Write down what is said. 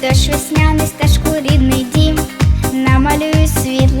Дощ весняний стежку рідний дім, намалюю світло.